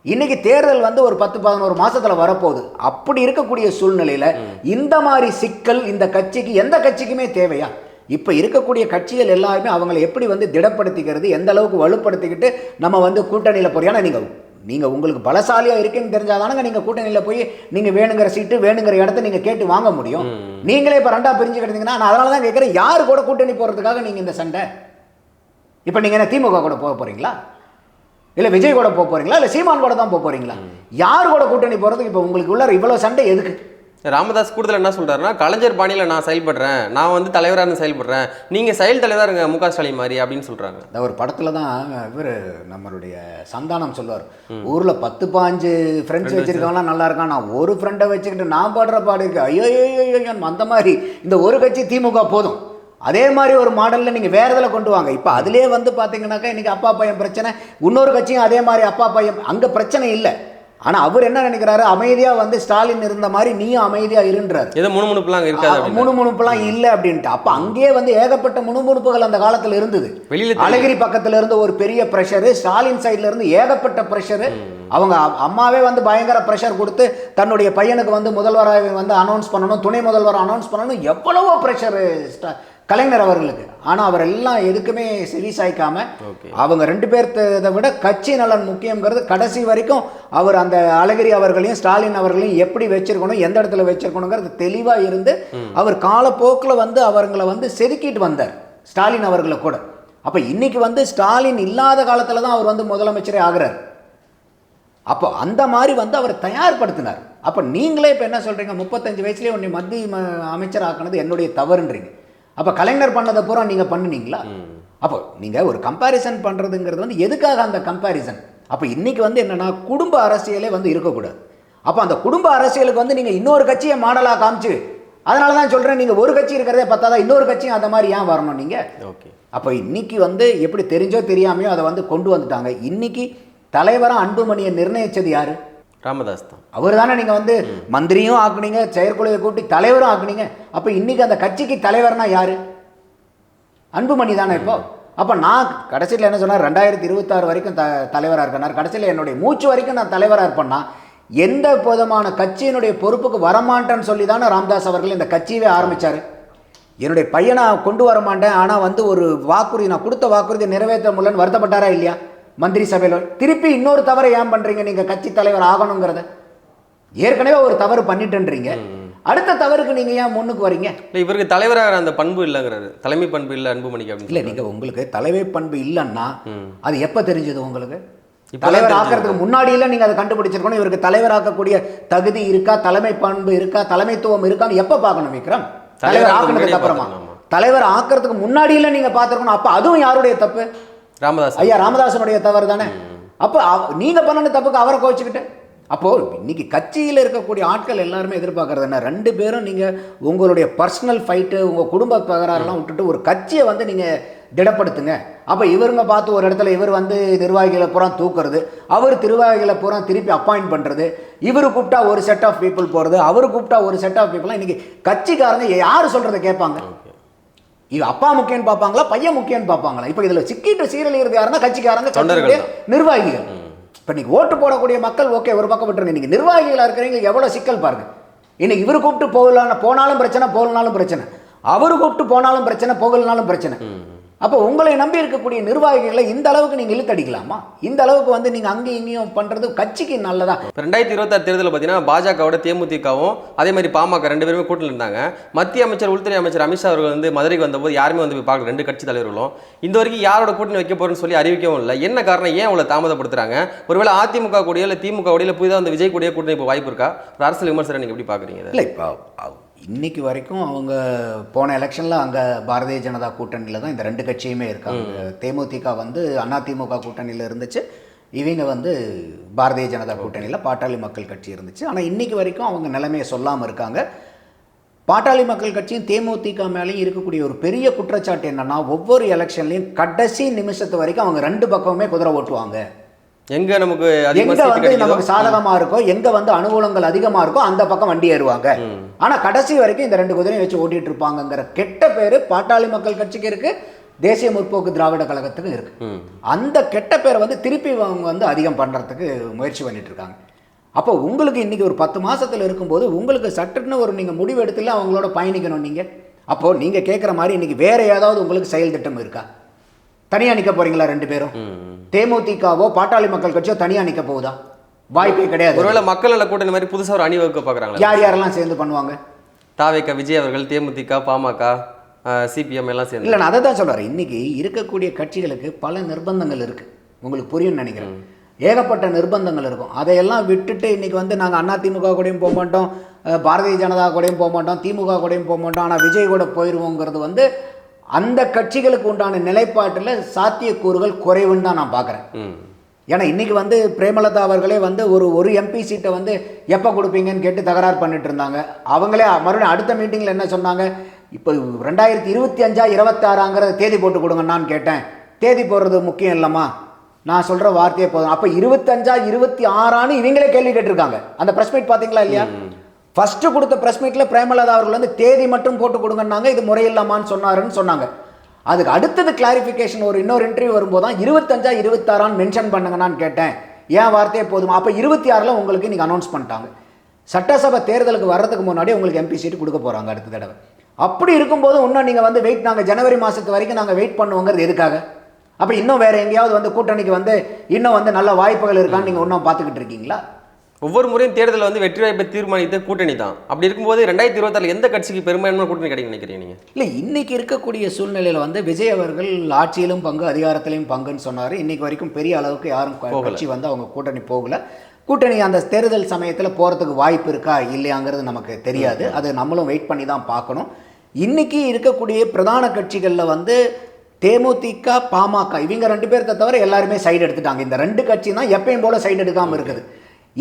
இன்னைக்கு தேர்தல் வந்து ஒரு பத்து பதினோரு மாசத்துல வரப்போகுது. அப்படி இருக்கக்கூடிய சூழ்நிலையில இந்த மாதிரி சிக்கல் இந்த கட்சிக்கு எந்த கட்சிக்குமே தேவையா? இப்ப இருக்கக்கூடிய கட்சிகள் எல்லாருமே அவங்களை எப்படி வந்து திடப்படுத்திக்கிறது எந்த அளவுக்கு வலுப்படுத்திக்கிட்டு நம்ம வந்து கூட்டணியில போறோம் ஏன்னா நீங்க நீங்கள் உங்களுக்கு பலசாலியாக இருக்குன்னு தெரிஞ்சாதானங்க நீங்கள் கூட்டணியில் போய் நீங்கள் வேணுங்கிற சீட்டு வேணுங்கிற இடத்த நீங்கள் கேட்டு வாங்க முடியும். நீங்களே இப்போ ரெண்டா பிரிஞ்சு கிடந்தீங்கன்னா நான் அதனால தான் கேட்குறேன் யார் கூட கூட்டணி போகிறதுக்காக நீங்கள் இந்த சண்டை? இப்போ நீங்கள் என்ன திமுக கூட போக போகிறீங்களா இல்லை விஜய் கூட போக போகிறீங்களா இல்லை சீமான் கூட தான் போக போகிறீங்களா யார் கூட கூட்டணி போகிறதுக்கு இப்போ உங்களுக்கு உள்ள இவ்வளோ சண்டை எதுக்கு? ராமதாஸ் கூடுதல் என்ன சொல்றாருன்னா கலைஞர் பாணியில் நான் செயல்படுறேன். நான் வந்து தலைவராக செயல்படுறேன். நீங்க செயல் தலைவராக இருங்க மு க ஸ்டாலின் மாதிரி அப்படின்னு சொல்றாங்க. இந்த ஒரு படத்தில் தான் இவர் நம்மளுடைய சந்தானம் சொல்லுவார். ஊரில் பத்து பாஞ்சு ஃப்ரெண்ட்ஸ் வச்சிருக்கவங்களாம் நல்லா இருக்கான். நான் ஒரு ஃப்ரெண்டை வச்சுக்கிட்டு நான் பாடுற பாடு இருக்கு. ஐயோ ஐயோ, ஐயோ அந்த மாதிரி. இந்த ஒரு கட்சி திமுக போதும். அதே மாதிரி ஒரு மாடலில் நீங்கள் வேறு இதில் கொண்டு வாங்க. இப்போ அதிலே வந்து பார்த்தீங்கன்னாக்கா இன்றைக்கி அப்பா பையன் பிரச்சனை. இன்னொரு கட்சியும் அதே மாதிரி அப்பா பையன் அங்கே பிரச்சனை இல்லை. ஆனால் அவர் என்ன நினைக்கிறாரு? அமைதியாக வந்து ஸ்டாலின் இருந்த மாதிரி நீயும் அமைதியாக இருன்றாரு. ஏதோ முணுமுணுப்புலாம் இருக்காது முணுமுணுப்புலாம் இல்லை அப்படின்ட்டு. அப்போ அங்கேயே வந்து ஏகப்பட்ட முணுமுணுப்புகள் அந்த காலத்தில் இருந்தது. வெளியில. அழகிரி பக்கத்துல இருந்து ஒரு பெரிய ப்ரெஷரு ஸ்டாலின் சைடுல இருந்து ஏகப்பட்ட ப்ரெஷரு அவங்க அம்மாவே வந்து பயங்கர ப்ரெஷர் கொடுத்து தன்னுடைய பையனுக்கு வந்து முதல்வராக வந்து அனௌன்ஸ் பண்ணணும் துணை முதல்வர் அனௌன்ஸ் பண்ணணும். எவ்வளவோ ப்ரெஷரு கலைஞர் அவர்களுக்கு. ஆனால் அவர் எல்லாம் எதுக்குமே செவி சாய்க்காம அவங்க ரெண்டு பேர்த்ததை விட கட்சி நலன் முக்கியங்கிறது கடைசி வரைக்கும் அவர் அந்த அழகிரி அவர்களையும் ஸ்டாலின் அவர்களையும் எப்படி வச்சிருக்கணும் எந்த இடத்துல வச்சிருக்கணுங்கிறது தெளிவாக இருந்து அவர் காலப்போக்கில் வந்து அவர்களை வந்து செதுக்கிட்டு வந்தார். ஸ்டாலின் அவர்களை கூட. அப்போ இன்னைக்கு வந்து ஸ்டாலின் இல்லாத காலத்தில் தான் அவர் வந்து முதலமைச்சரே ஆகுறார். அப்போ அந்த மாதிரி வந்து அவர் தயார்படுத்தினார். அப்போ நீங்களே இப்போ என்ன சொல்கிறீங்க முப்பத்தஞ்சு வயசுலேயே உன்னை மத்திய அமைச்சர் ஆக்குனது என்னுடைய தவறுன்றீங்க. அப்போ கலைஞர் பண்ணதை பூரா நீங்கள் பண்ணுனீங்களா? அப்போ நீங்கள் ஒரு கம்பேரிசன் பண்ணுறதுங்கிறது வந்து எதுக்காக அந்த கம்பேரிசன் அப்போ இன்னைக்கு வந்து என்னன்னா குடும்ப அரசியலே வந்து இருக்கக்கூடாது. அப்போ அந்த குடும்ப அரசியலுக்கு வந்து நீங்கள் இன்னொரு கட்சியை மாடலாக காமிச்சு அதனால தான் சொல்கிறேன் நீங்கள் ஒரு கட்சி இருக்கிறதே பார்த்தாதான் இன்னொரு கட்சியும் அந்த மாதிரி ஏன் வரணும் நீங்கள் ஓகே. அப்போ இன்னைக்கு வந்து எப்படி தெரிஞ்சோ தெரியாமையோ அதை வந்து கொண்டு வந்துட்டாங்க. இன்னைக்கு தலைவராக அன்புமணியை நிர்ணயிச்சது யாரு? ராமதாஸ் தான். அவர் தானே நீங்கள் வந்து மந்திரியும் ஆக்குனீங்க செயற்குழுவை கூட்டி தலைவரும் ஆக்குனீங்க. அப்போ இன்னைக்கு அந்த கட்சிக்கு தலைவர்னா யாரு? அன்புமணி தானே இப்போ? அப்போ நான் கடைசியில் என்ன சொன்னார்? ரெண்டாயிரத்தி இருபத்தாறு வரைக்கும் த தலைவராக இருக்கனார். கடைசியில் என்னுடைய மூச்சு வரைக்கும் நான் தலைவராக இருப்பேன்னா எந்த விதமான கட்சியினுடைய பொறுப்புக்கு வரமாட்டேன்னு சொல்லி தானே ராம்தாஸ் அவர்கள் இந்த கட்சியவே ஆரம்பிச்சாரு. என்னுடைய பையனை கொண்டு வர மாட்டேன் ஆனால் வந்து ஒரு வாக்குறுதி நான் கொடுத்த வாக்குறுதி நிறைவேற்ற முடியலன்னு வருத்தப்பட்டாரா இல்லையா? மந்திரி சபையில் திருப்பி இன்னொரு தவறை ஏன் பண்ணுறீங்க நீங்கள் கட்சி தலைவர் ஆகணுங்கிறத. ஏற்கனவே ஒரு தவறு பண்ணிட்டுன்றீங்க. அடுத்த தவறுக்கு நீங்கள் ஏன் முன்னுக்கு வரீங்க? இல்லை இவருக்கு தலைவராக அந்த பண்பு இல்லைங்கிறாரு. தலைமை பண்பு இல்லை அன்புமணிக்கு அப்படின்னு இல்லை நீங்கள் உங்களுக்கு தலைமை பண்பு இல்லைன்னா அது எப்போ தெரிஞ்சது உங்களுக்கு? தலைவர். ஆக்கிறதுக்கு முன்னாடியில நீங்க அதை கண்டுபிடிச்சிருக்கணும். இவருக்கு தலைவராக்கக்கூடிய தகுதி இருக்கா? தலைமை பண்பு இருக்கா? தலைமைத்துவம் இருக்கான்னு எப்போ பார்க்கணும் விக்ரம்? தலைவர் ஆக்கினதுக்கு அப்புறமா. தலைவர் ஆக்கிறதுக்கு முன்னாடியில நீங்க பார்த்துருக்கணும். அப்போ அதுவும் யாருடைய தப்பு? ராமதாஸ். ஐயா ராமதாசனுடைய தவறு தானே? அப்போ அவ- நீங்க பண்ணின தப்புக்கு அவரை கோச்சிக்கிட்டு அப்போ இன்னைக்கு கட்சியில் இருக்கக்கூடிய ஆட்கள் எல்லாருமே எதிர்பார்க்கறது என்ன? ரெண்டு பேரும் நீங்க உங்களுடைய பர்சனல் ஃபைட்டு உங்க குடும்ப தகராறுலாம் விட்டுட்டு ஒரு கட்சியை வந்து நீங்க திடப்படுத்துங்க. அப்போ இவருங்க பார்த்து ஒரு இடத்துல இவர் வந்து நிர்வாகிகளை பூரா தூக்குறது அவர் நிர்வாகிகளை பூரா திருப்பி அப்பாயிண்ட் பண்ணுறது இவர் கூப்பிட்டா ஒரு செட் ஆஃப் பீப்புள் போகிறது அவர் கூப்பிட்டா ஒரு செட் ஆஃப் பீப்புளாக இன்னைக்கு கட்சிக்காரங்க யார் சொல்கிறத கேட்பாங்க? இது அப்பா முக்கியம்னு பார்ப்பாங்களா பையன் முக்கியம்னு பார்ப்பாங்களா? இப்போ இதில் சிக்கிட்டு சீரழிகிறது யாருன்னா கட்சிக்காரங்க தொண்டர்கள் நிர்வாகிகள். இப்போ நீங்கள் ஓட்டு போடக்கூடிய மக்கள் ஓகே ஒரு பக்கம் விட்டுருங்க. நீங்கள் நிர்வாகிகளாக இருக்கிறீங்க எவ்வளோ சிக்கல் பாருங்க. இன்னைக்கு இவர் கூப்பிட்டு போகலாம் போனாலும் பிரச்சனை போகலனாலும் பிரச்சனை. அவர் கூப்பிட்டு போனாலும் பிரச்சனை போகலனாலும் பிரச்சனை. அப்போ உங்களை நம்பி இருக்கக்கூடிய நிர்வாகிகளை இந்த அளவுக்கு நீங்கள் இழுத்தடிக்கலாமா இந்த அளவுக்கு வந்து நீங்கள் அங்கேயும் இங்கேயும் பண்ணுறது கட்சிக்கு நல்லதா? இப்போ ரெண்டாயிரத்தி இருபத்தாறு தேர்தலில் பார்த்தீங்கன்னா பாஜகவோட தேமுதிகவும் அதே மாதிரி பாமக ரெண்டு பேருமே கூட்டில் இருந்தாங்க. மத்திய அமைச்சர் உள்துறை அமைச்சர் அமித்ஷா அவர்கள் வந்து மதுரைக்கு வந்தபோது யாருமே வந்து போய் பார்க்கல. ரெண்டு கட்சி தலைவர்களும். இந்த வரைக்கும் யாரோட கூட்டணி வைக்க போறேன்னு சொல்லி அறிவிக்கவும் இல்லை. என்ன காரணம்? ஏன் அவ்வளோ தாமதப்படுத்துறாங்க? ஒருவேளை அதிமுக கூடிய இல்லை திமுக கூடிய இல்லை புதிதாக வந்து விஜய் கூடிய கூட்டணி இப்போ வாய்ப்பு இருக்கா? அரசியல் விமர்சனம் நீங்கள் எப்படி பார்க்குறீங்க இல்லை இப்போ இன்னைக்கு வரைக்கும் அவங்க போன எலெக்ஷனில் அங்கே பாரதிய ஜனதா கூட்டணியில் தான் இந்த ரெண்டு கட்சியுமே இருக்காங்க. தேமுதிக வந்து அதிமுக கூட்டணியில் இருந்துச்சு. இவங்க வந்து பாரதிய ஜனதா கூட்டணியில் பாட்டாளி மக்கள் கட்சி இருந்துச்சு. ஆனால் இன்னைக்கு வரைக்கும் அவங்க நிலைமையை சொல்லாமல் இருக்காங்க. பாட்டாளி மக்கள் கட்சியும் தேமுதிக மேலேயும் இருக்கக்கூடிய ஒரு பெரிய குற்றச்சாட்டு என்னன்னா ஒவ்வொரு எலெக்ஷன்லையும் கடைசி நிமிஷத்து வரைக்கும் அவங்க ரெண்டு பக்கமுமே குதிரை ஓட்டுவாங்க. எங்க நமக்கு எங்க வந்து நமக்கு சாதகமா இருக்கோ எங்க வந்து அனுகூலங்கள் அதிகமா இருக்கோ அந்த பக்கம் வண்டி ஏறுவாங்க. ஆனா கடைசி வரைக்கும் இந்த ரெண்டு குதிரையும் வச்சு ஓட்டிட்டு இருப்பாங்கங்கிற கெட்ட பேரு பாட்டாளி மக்கள் கட்சிக்கு இருக்கு தேசிய முற்போக்கு திராவிட கழகத்துக்கும் இருக்கு. அந்த கெட்ட பேரை வந்து திருப்பி அவங்க வந்து அதிகம் பண்றதுக்கு முயற்சி பண்ணிட்டு இருக்காங்க. அப்போ உங்களுக்கு இன்னைக்கு ஒரு பத்து மாசத்துல இருக்கும்போது உங்களுக்கு சட்டுன்னு ஒரு நீங்க முடிவு எடுத்துல அவங்களோட பயணிக்கணும் நீங்க. அப்போ நீங்க கேட்குற மாதிரி இன்னைக்கு வேற ஏதாவது உங்களுக்கு செயல் திட்டம் இருக்கா? தனியா நிக்க போறீங்களா ரெண்டு பேரும்? தேமுதிகவோ பாட்டாளி மக்கள் கட்சியோ தனியாக நிற்க போகுதா? வாய்ப்பே கிடையாது. ஒருவேளை மக்கள் நல கூட்டணி மாதிரி புதுசா ஒரு அணி வகுக்க பாக்குறாங்களா யார் யாரெல்லாம் சேர்ந்து பண்ணுவாங்க? தாவேக்க விஜய் அவர்கள் தேமுதிக பாமக சிபிஎம் எல்லாம் சேர்ந்து. இல்லை நான் அதை தான் சொல்கிறேன் இன்னைக்கு இருக்கக்கூடிய கட்சிகளுக்கு பல நிர்பந்தங்கள் இருக்குது உங்களுக்கு புரியும்னு நினைக்கிறேன். ஏகப்பட்ட நிர்பந்தங்கள் இருக்கும். அதையெல்லாம் விட்டுட்டு இன்னைக்கு வந்து நாங்கள் அதிமுக கூடயும் போக மாட்டோம். பாரதிய ஜனதா கூடயும் போக மாட்டோம். திமுக கூடயும் போக மாட்டோம். ஆனால் விஜய் கூட போயிடுவோங்கிறது வந்து அந்த கட்சிகளுக்கு உண்டான நிலைப்பாட்டில் சாத்தியக்கூறுகள் குறைவுன்னு தான் நான் பார்க்குறேன். ஏன்னா இன்னைக்கு வந்து பிரேமலதா அவர்களே வந்து ஒரு ஒரு எம்பி சீட்டை வந்து எப்போ கொடுப்பீங்கன்னு கேட்டு தகராறு பண்ணிட்டு இருந்தாங்க. அவங்களே மறுபடியும் அடுத்த மீட்டிங்கில் என்ன சொன்னாங்க? இப்போ ரெண்டாயிரத்தி இருபத்தி அஞ்சா இருபத்தாறாங்கிற தேதி போட்டு கொடுங்கன்னான்னு கேட்டேன். தேதி போடுறது முக்கியம் இல்லைம்மா. நான் சொல்கிற வார்த்தையே போதும். அப்போ இருபத்தஞ்சா இருபத்தி ஆறான்னு இவங்களே கேள்வி கேட்டிருக்காங்க. அந்த ப்ரெஸ் மீட் பார்த்தீங்களா இல்லையா? ஃபஸ்ட்டு கொடுத்த ப்ரெஸ் மீட்டில் பிரேமலதா அவர்கள் வந்து தேதி மட்டும் போட்டு கொடுங்கன்னாங்க இது முறையில்லாமான்னு சொன்னாருன்னு சொன்னாங்க. அதுக்கு அடுத்தது கிளாரிஃபிகேஷன் ஒரு இன்னொரு இன்டர்வியூ வரும்போது தான் இருபத்தஞ்சா இருபத்தாறான்னு மென்ஷன் பண்ணுங்கன்னு கேட்டேன். ஏன் வார்த்தையே போதுமா? அப்போ இருபத்தி ஆறில் உங்களுக்கு நீங்கள் அனௌன்ஸ் பண்ணிட்டாங்க. சட்டசபை தேர்தலுக்கு வர்றதுக்கு முன்னாடி உங்களுக்கு எம்பி சீட்டு கொடுக்க போகிறாங்க அடுத்த தடவை. அப்படி இருக்கும்போது இன்னும் நீங்கள் வந்து வெயிட் நாங்கள் ஜனவரி மாதத்து வரைக்கும் நாங்கள் வெயிட் பண்ணுவோங்கிறது எதுக்காக? அப்போ இன்னும் வேறு எங்கேயாவது வந்து கூட்டணிக்கு வந்து இன்னும் வந்து நல்ல வாய்ப்புகள் இருக்கான்னு நீங்கள் இன்னும் பார்த்துக்கிட்டு இருக்கீங்களா? ஒவ்வொரு முறையும் தேர்தலில் வந்து வெற்றி வாய்ப்பை தீர்மானித்த கூட்டணி தான். அப்படி இருக்கும்போது ரெண்டாயிரத்தி இருபத்தாறு எந்த கட்சிக்கு பெரும்பான்மையான கூட்டணி கிடைக்கும் நினைக்கிறீங்க நீங்க? இல்லை இன்னைக்கு இருக்கக்கூடிய சூழ்நிலையில் வந்து விஜய் அவர்கள் ஆட்சியிலும் பங்கு அதிகாரத்திலையும் பங்குன்னு சொன்னார். இன்னைக்கு வரைக்கும் பெரிய அளவுக்கு யாரும். கட்சி வந்து அவங்க கூட்டணி போகல. கூட்டணி அந்த தேர்தல் சமயத்தில் போகிறதுக்கு வாய்ப்பு இருக்கா இல்லையாங்கிறது நமக்கு தெரியாது. அது நம்மளும் வெயிட் பண்ணி தான் பார்க்கணும். இன்னைக்கு இருக்கக்கூடிய பிரதான கட்சிகளில் வந்து தேமுதிக பாமக இவங்க ரெண்டு பேர்த்த தவிர எல்லாருமே சைடு எடுத்துட்டாங்க. இந்த ரெண்டு கட்சி தான் எப்பயும் போல சைடு எடுக்காமல் இருக்குது.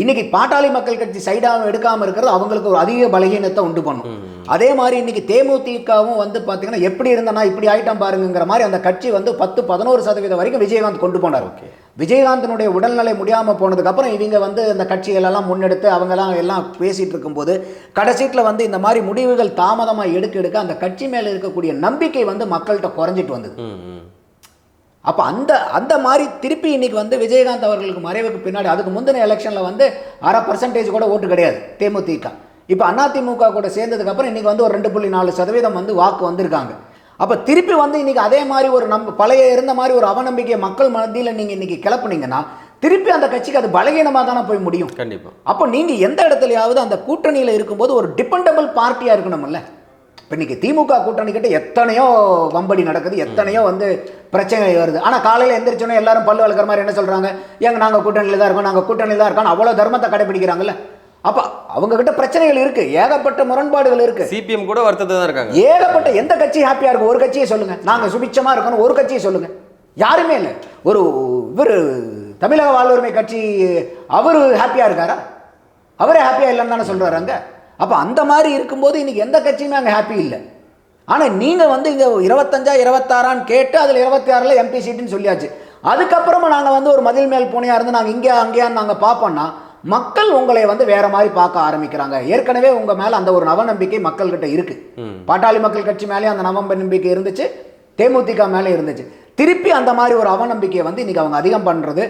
இன்னைக்கு பாட்டாளி மக்கள் கட்சி சைடாக எடுக்காமல் இருக்கிறது அவங்களுக்கு ஒரு அதிக பலகீனத்தை உண்டு பண்ணும். அதே மாதிரி இன்னைக்கு தேமுதிகவும் வந்து பார்த்தீங்கன்னா எப்படி இருந்தனா இப்படி ஆயிட்டம் பாருங்கிற மாதிரி அந்த கட்சி வந்து பத்து பதினோரு சதவீதம் வரைக்கும் விஜயகாந்த் கொண்டு போனார். விஜயகாந்தனுடைய உடல்நிலை முடியாமல் போனதுக்கப்புறம் இவங்க வந்து இந்த கட்சிகளெல்லாம் முன்னெடுத்து அவங்கெல்லாம் எல்லாம் பேசிட்டு இருக்கும்போது கடைசீட்டில் வந்து இந்த மாதிரி முடிவுகள் தாமதமாக எடுக்க எடுக்க அந்த கட்சி மேலே இருக்கக்கூடிய நம்பிக்கை வந்து மக்கள்கிட்ட குறைஞ்சிட்டு வந்தது. அப்போ அந்த அந்த மாதிரி திருப்பி இன்னைக்கு வந்து விஜயகாந்த் அவர்களுக்கு மறைவுக்கு பின்னாடி அதுக்கு முந்தின எலெக்ஷனில் வந்து அரை பர்சன்டேஜ் கூட ஓட்டு கிடையாது தேமுதிக. இப்போ அதிமுக கூட சேர்ந்ததுக்கப்புறம் இன்னைக்கு வந்து ஒரு ரெண்டு புள்ளி நாலு சதவீதம் வந்து வாக்கு வந்திருக்காங்க. அப்போ திருப்பி வந்து இன்னைக்கு அதே மாதிரி ஒரு நம்ம பழைய இருந்த மாதிரி ஒரு அவநம்பிக்கை மக்கள் மனதில் நீங்கள் இன்னைக்கு கிளப்புனீங்கன்னா திருப்பி அந்த கட்சிக்கு அது பலகீனமாக தானே போய் முடியும். கண்டிப்பா. அப்போ நீங்கள் எந்த இடத்துலயாவது அந்த கூட்டணியில் இருக்கும்போது ஒரு டிபெண்டபிள் பார்ட்டியாக இருக்கணும்ல. இப்போ இன்னைக்கு திமுக கூட்டணி கிட்ட எத்தனையோ வம்படி நடக்குது எத்தனையோ வந்து பிரச்சனை வருது. ஆனால் காலையில் எந்திரிச்சோன்னே எல்லாரும் பல்லு வளர்க்குற மாதிரி என்ன சொல்கிறாங்க ஏங்க நாங்கள் கூட்டணியில் தான் இருக்கோம் நாங்கள் கூட்டணியில் தான் இருக்கோம் அவ்வளோ தர்மத்தை கடைபிடிக்கிறாங்கல்ல? அப்போ அவங்க கிட்ட பிரச்சனைகள் இருக்கு ஏகப்பட்ட முரண்பாடுகள் இருக்கு. சிபிஎம் கூட வருத்தத்தை தான் இருக்காங்க. ஏகப்பட்ட எந்த கட்சி ஹாப்பியா இருக்கும்? ஒரு கட்சியை சொல்லுங்க. நாங்க சுபிச்சமா இருக்கணும் ஒரு கட்சியை சொல்லுங்க. யாருமே இல்லை. ஒரு இவர் தமிழக வாழ்வுரிமை கட்சி அவரு ஹாப்பியா இருக்காரா? அவரே ஹாப்பியா இல்லைன்னு தானே சொல்றாரு அங்க? அப்ப அந்த மாதிரி இருக்கும்போது இன்னைக்கு எந்த கட்சியுமே அங்க ஹாப்பி இல்லை. ஆனா நீங்க வந்து இங்க இருபத்தஞ்சா இருபத்தாறான்னு கேட்டு அதுல இருபத்தி ஆறுல எம்பி சீட்டுன்னு சொல்லியாச்சு. அதுக்கப்புறமா நாங்க வந்து ஒரு மதில் மேல் பூனையா இருந்து நாங்க இங்கே அங்கேயான்னு நாங்க பார்ப்போம்னா மக்கள் உங்களை வந்து வேற மாதிரி பார்க்க ஆரம்பிக்கிறாங்க. ஏற்கனவே உங்க மேல அந்த ஒரு நவநம்பிக்கை மக்கள்கிட்ட இருக்கு. பாட்டாளி மக்கள் கட்சி மேலே அந்த நவநம்பிக்கை இருந்துச்சு தேமுதிக மேலே இருந்துச்சு. திருப்பி அந்த மாதிரி ஒரு அவநம்பிக்கையை வந்து இன்னைக்கு அவங்க அதிகம் பண்றது.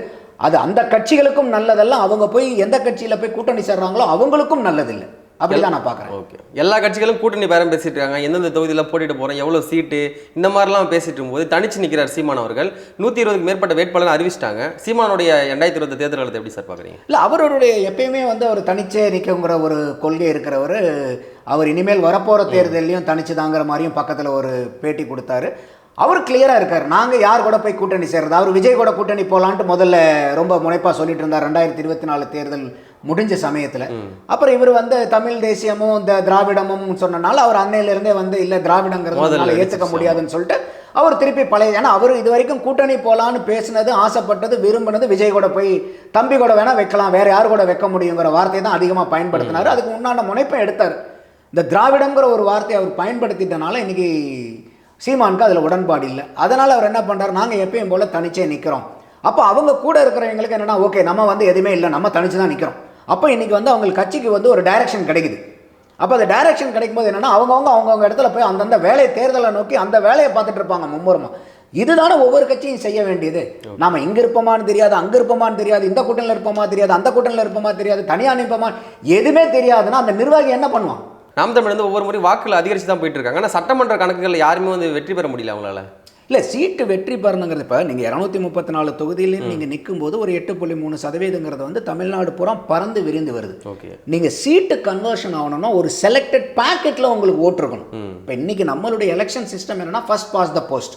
அது அந்த கட்சிகளுக்கும் நல்லதல்ல அவங்க போய் எந்த கட்சியில போய் கூட்டணி சேர்றாங்களோ அவங்களுக்கும் நல்லதில்லை. அப்படிதான் நான் பார்க்குறேன். ஓகே. எல்லா கட்சிகளும் கூட்டணி பேரம் பேசிட்டு இருக்காங்க. எந்தெந்த தொகுதியில் போட்டிட்டு போறோம் எவ்வளவு சீட்டு இந்த மாதிரிலாம் பேசிட்டு இருக்கும்போது தனிச்சு நிற்கிறார் சீமான் அவர்கள். நூற்றி இருபதுக்கு மேற்பட்ட வேட்பாளர் அறிவிச்சிட்டாங்க. சீமானுடைய ரெண்டாயிரத்தி இருபது தேர்தல் எப்படி சார் பார்க்குறீங்க? இல்லை அவருடைய எப்பயுமே வந்து அவர் தனிச்சே நிற்குங்கிற ஒரு கொள்கை இருக்கிறவர். அவர் இனிமேல் வரப்போகிற தேர்தலையும் தனிச்சு தாங்கிற மாதிரியும் பக்கத்தில் ஒரு பேட்டி கொடுத்தாரு. அவர் கிளியராக இருக்கார். நாங்கள் யார் கூட போய் கூட்டணி சேர்றது? அவர் விஜய் கூட கூட்டணி போகலான்ட்டு முதல்ல ரொம்ப முனைப்பாக சொல்லிட்டு இருந்தார். ரெண்டாயிரத்தி இருபத்தி நாலு தேர்தல் முடிஞ்ச சமயத்தில். அப்புறம் இவர் வந்து தமிழ் தேசியமும் இந்த திராவிடமும் சொன்னனால அவர் அன்னையிலிருந்தே வந்து இல்லை திராவிடங்கிறது ஏற்றுக்க. முடியாதுன்னு சொல்லிட்டு அவர் திருப்பி பழைய ஏன்னா அவர் இது வரைக்கும் கூட்டணி போகலான்னு பேசினது ஆசைப்பட்டது விரும்பினது விஜய் கூட போய் தம்பி கூட வேணா வைக்கலாம் வேற யார் கூட வைக்க முடியுங்கிற வார்த்தையை தான் அதிகமாக பயன்படுத்தினார். அதுக்கு உண்டான முனைப்பை எடுத்தார். இந்த திராவிடங்கிற ஒரு வார்த்தையை அவர் பயன்படுத்திட்டனால இன்னைக்கு சீமானுக்கு அதில் உடன்பாடு இல்லை. அதனால் அவர் என்ன பண்ணுறாரு நாங்கள் எப்பயும் போல் தனிச்சே நிற்கிறோம் அப்போ அவங்க கூட இருக்கிறவங்களுக்கு என்னன்னா ஓகே நம்ம வந்து எதுவுமே இல்லை நம்ம தனிச்சு தான் நிற்கிறோம் அப்போ இன்னைக்கு வந்து அவங்களுக்கு கட்சிக்கு வந்து ஒரு டைரக்ஷன் கிடைக்குது. அப்போ அந்த டைரக்ஷன் கிடைக்கும்போது என்னன்னா அவங்கவுங்க அவங்கவுங்க இடத்துல போய் அந்தந்த வேலையை தேர்தலை நோக்கி அந்த வேலையை பார்த்துட்டு இருப்பாங்க மும்முரமா. இதுதானே ஒவ்வொரு கட்சியும் செய்ய வேண்டியது. நாம இங்க இருப்போமான்னு தெரியாது அங்க இருப்போமான்னு தெரியாது இந்த கூட்டணியில் இருப்போமா தெரியாது அந்த கூட்டணியில் இருப்போமா தெரியாது தனியாக நிற்போமா எதுவுமே தெரியாதுன்னா அந்த நிர்வாகி என்ன பண்ணுவான்? நாம் தமிழ் வந்து ஒவ்வொரு முறை வாக்குகள் அதிகரிச்சு தான் போயிட்டு இருக்காங்க. ஆனால் சட்டமன்ற கணக்குகள் யாருமே வந்து வெற்றி பெற முடியல அவங்களால. இல்லை சீட்டு வெற்றி பெறணுங்கிறது இப்போ நீங்கள் இரநூத்தி முப்பத்தி நாலு தொகுதியிலையும் நீங்கள் நிற்கும்போது ஒரு எட்டு புள்ளி மூணு சதவீதங்கிறது வந்து தமிழ்நாடு பூரா பறந்து விரிந்து வருது. ஓகே. நீங்கள் சீட்டு கன்வர்ஷன் ஆகணும்னா ஒரு செலக்டட் பேக்கெட்டில் உங்களுக்கு ஓட்டு இருக்கணும். இப்போ இன்றைக்கி நம்மளுடைய எலெக்ஷன் சிஸ்டம் என்னன்னா ஃபர்ஸ்ட் பாஸ் த போஸ்ட்